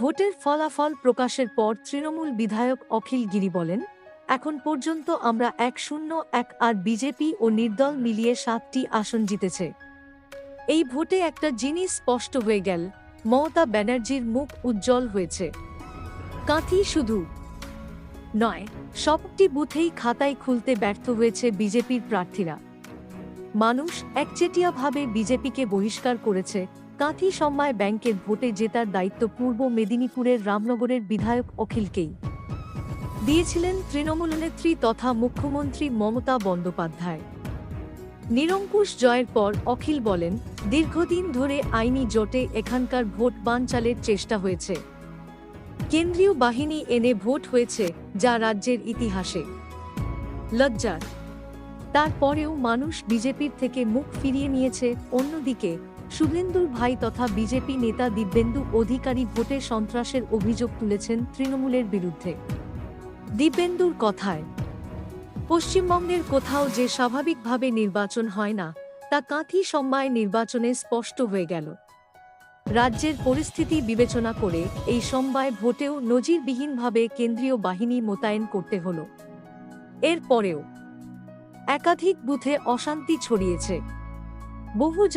ভোটের ফলাফল প্রকাশের পর তৃণমূল বিধায়ক অখিল গিরি বলেন, এখন পর্যন্ত আমরা এক শূন্য, এক আর বিজেপি ও নির্দল মিলিয়ে সাতটি আসন জিতেছে। এই ভোটে একটা জিনিস স্পষ্ট হয়ে গেল, মমতা ব্যানার্জির মুখ উজ্জ্বল হয়েছে। কাঁথি শুধু নয়, সবটি বুথেই খাতায় খুলতে ব্যর্থ হয়েছে বিজেপির প্রার্থীরা। মানুষ একচেটিয়াভাবে বিজেপিকে বহিষ্কার করেছে কাঁথি সম্মায় ব্যাংকের ভোটে জেতার দায়িত্ব পূর্ব মেদিনীপুরের রামনগরের বিধায়ক অখিলকেই। দিয়েছিলেন তৃণমূল নেত্রী তথা মুখ্যমন্ত্রী মমতা বন্দ্যোপাধ্যায়। নিরঙ্কুশ জয়ের পর অখিল বলেন, দীর্ঘদিন ধরে আইনি জোটে এখানকার ভোট বানচালের চেষ্টা হয়েছে। কেন্দ্রীয় বাহিনী এনে ভোট হয়েছে, যা রাজ্যের ইতিহাসে। লজ্জার। তারপরেও মানুষ বিজেপির থেকে মুখ ফিরিয়ে নিয়েছে, অন্যদিকে শুভেন্দুর ভাই তথা বিজেপি নেতা দিব্যেন্দু অধিকারী ভোটে সন্ত্রাসের অভিযোগ তুলেছেন তৃণমূলের বিরুদ্ধে। দিব্যেন্দুর কথায়, পশ্চিমবঙ্গের কোথাও যে স্বাভাবিকভাবে নির্বাচন হয় না, তা কাঁথি সম্মায় নির্বাচনে স্পষ্ট হয়ে গেল। রাজ্যের পরিস্থিতি বিবেচনা করে এই সমবায় ভোটেও নজিরবিহীনভাবে কেন্দ্রীয় বাহিনী মোতায়েন করতে হল। এরপরেও একাধিক বুথে অশান্তি ছড়িয়েছে। বহু